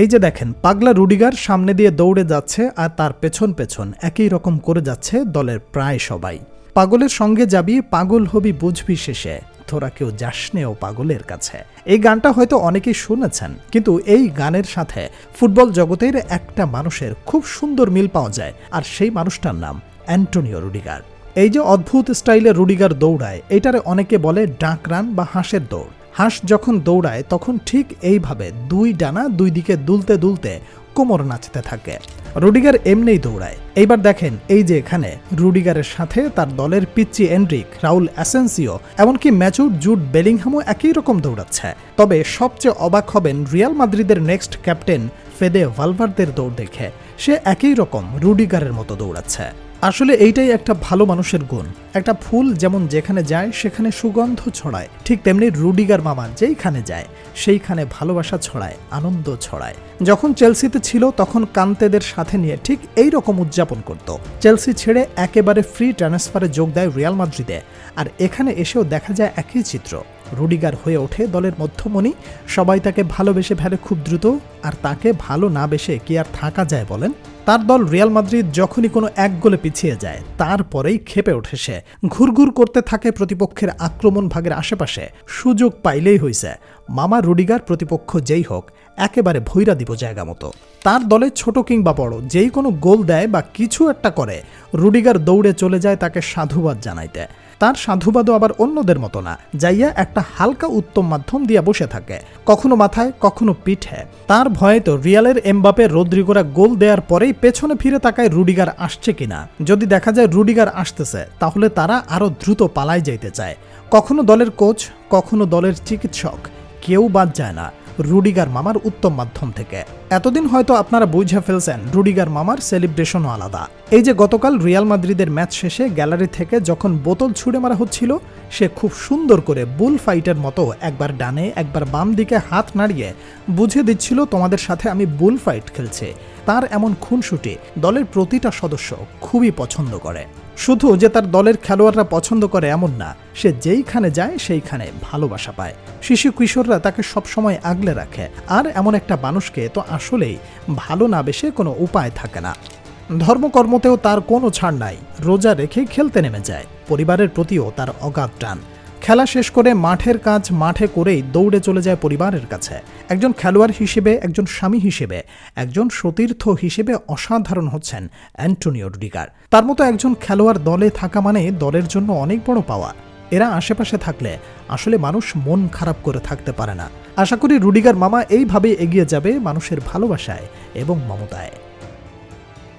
এই যে দেখেন, পাগলা রুডিগার সামনে দিয়ে দৌড়ে যাচ্ছে আর তার পেছন পেছন একই রকম করে যাচ্ছে দলের প্রায় সবাই। পাগলের সঙ্গে যাবি, পাগল হবি বুঝবি শেষে। তোরা কেউ যাসনেও পাগলের কাছে। এই গানটা হয়তো অনেকেই শুনেছেন, কিন্তু এই গানের সাথে ফুটবল জগতের একটা মানুষের খুব সুন্দর মিল পাওয়া যায়, আর সেই মানুষটার নাম অ্যান্টোনিও রুডিগার। এই যে অদ্ভুত স্টাইলে রুডিগার দৌড়ায়, এটারে অনেকে বলে ডাক রান বা হাঁসের দৌড়। হাঁস যখন দৌড়ায়, তখন ঠিক এইভাবে দুই ডানা দুই দিকে দুলতে দুলতে কোমর নাচতে থাকে। রুডিগার এমনিই দৌড়ায়। এইবার দেখেন এই যে এখানে রুডিগারের সাথে তার দলের পিচ্চি এন্ড্রিক রাউল অ্যাসেন্সিও, এমনকি ম্যাচুর জুট বেলিংহামও একই রকম দৌড়াচ্ছে। তবে সবচেয়ে অবাক হবেন রিয়াল মাদ্রিদের নেক্সট ক্যাপ্টেন ফেদে ভালভারদের দৌড় দেখে। সে একই রকম রুডিগারের মতো দৌড়াচ্ছে। আসলে এইটাই একটা ভালো মানুষের গুণ। একটা ফুল যেমন যেখানে যায়, সেখানে সুগন্ধ ছড়ায়। ঠিক তেমনি রুডিগার মামা যেইখানে যায়, সেইখানে ভালোবাসা ছড়ায়, আনন্দ ছড়ায়। যখন চেলসিতে ছিল, তখন কান্তেদের সাথে নিয়ে ঠিক এই রকম উদযাপন করত। চেলসি ছেড়ে একেবারে ফ্রি ট্রান্সফারে যোগ দেয় রিয়াল মাদ্রিদে। আর এখানে এসেও দেখা যায় একই চিত্র। রুডিগার হয়ে ওঠে দলের মধ্যমণি। সবাই তাকে ভালোবেসে ফেলে খুব দ্রুত, আর তাকে ভালো না বেসে কি আর থাকা যায় বলেন। তার দল রিয়াল মাদ্রিদ যখনই কোনো এক গোলে পিছিয়ে যায়, তারপরেই খেপে ওঠে সে। ঘুরঘুর করতে থাকে প্রতিপক্ষের আক্রমণ ভাগের আশেপাশে। সুযোগ পাইলেই হইছে। মামা রুডিগার প্রতিপক্ষ যেই হোক একেবারে ভৈরা দিব জায়গা মতো। তার দলে ছোট কিংবা বড়, যেই কোনো গোল দেয় বা কিছু একটা করে, রুডিগার দৌড়ে চলে যায় তাকে সাধুবাদ জানাইতে। তার সাধুবাদও আবার অন্যদের মতো না, যাইয়া একটা হালকা উত্তম মাধ্যম দিয়া বসে থাকে, কখনো মাথায়, কখনো পিঠে। তার ভয়ে তো রিয়ালের এমবাপে রদ্রিগোরা গোল দেওয়ার পরেই পেছনে ফিরে তাকায় রুডিগার আসছে কিনা। যদি দেখা যায় রুডিগার আসতেছে, তাহলে তারা আরও দ্রুত পালায় যাইতে চায়। কখনো দলের কোচ, কখনো দলের চিকিৎসক, কেউ বাদ যায় না। রুডিগার মামার উত্তম মাধ্যম থেকে। এতদিন হয়তো আপনারা বুঝে ফেলছেন, রুডিগার মামার সেলিব্রেশনও আলাদা। এই যে গতকাল রিয়াল মাদ্রিদের ম্যাচ শেষে গ্যালারি থেকে যখন বোতল ছুড়ে মারা হচ্ছিল, সে খুব সুন্দর করে বুল ফাইটের মতো একবার ডানে, একবার বাম দিকে হাত নাড়িয়ে বুঝে দিচ্ছিল, তোমাদের সাথে আমি বুল ফাইট খেলছি। তার এমন খুনসুটি দলের প্রতিটা সদস্য খুবই পছন্দ করে। শুধু যে তার দলের খেলোয়াড়রা পছন্দ করে এমন না, সে যেইখানে যায় সেইখানে ভালোবাসা পায়। শিশু কিশোররা তাকে সবসময় আগলে রাখে, আর এমন একটা মানুষকে তো আসলেই ভালো না বেশে কোনো উপায় থাকে না। ধর্মকর্মতেও তার কোনো ছাড় নাই, রোজা রেখে খেলতে নেমে যায়, পরিবারের প্রতিও তার অগাধ টান। খেলা শেষ করে মাঠের কাজ মাঠে করেই দৌড়ে চলে যায় পরিবারের কাছে। একজন খেলোয়াড় হিসেবে, একজন স্বামী হিসেবে, একজন সতীর্থ হিসেবে অসাধারণ হচ্ছেন অ্যান্টোনিও রুডিগার। তার মতো একজন খেলোয়াড় দলে থাকা মানে দলের জন্য অনেক বড় পাওয়া। এরা আশেপাশে থাকলে আসলে মানুষ মন খারাপ করে থাকতে পারে না। আশা করি রুডিগার মামা এইভাবে এগিয়ে যাবে মানুষের ভালোবাসায় এবং মমতায়।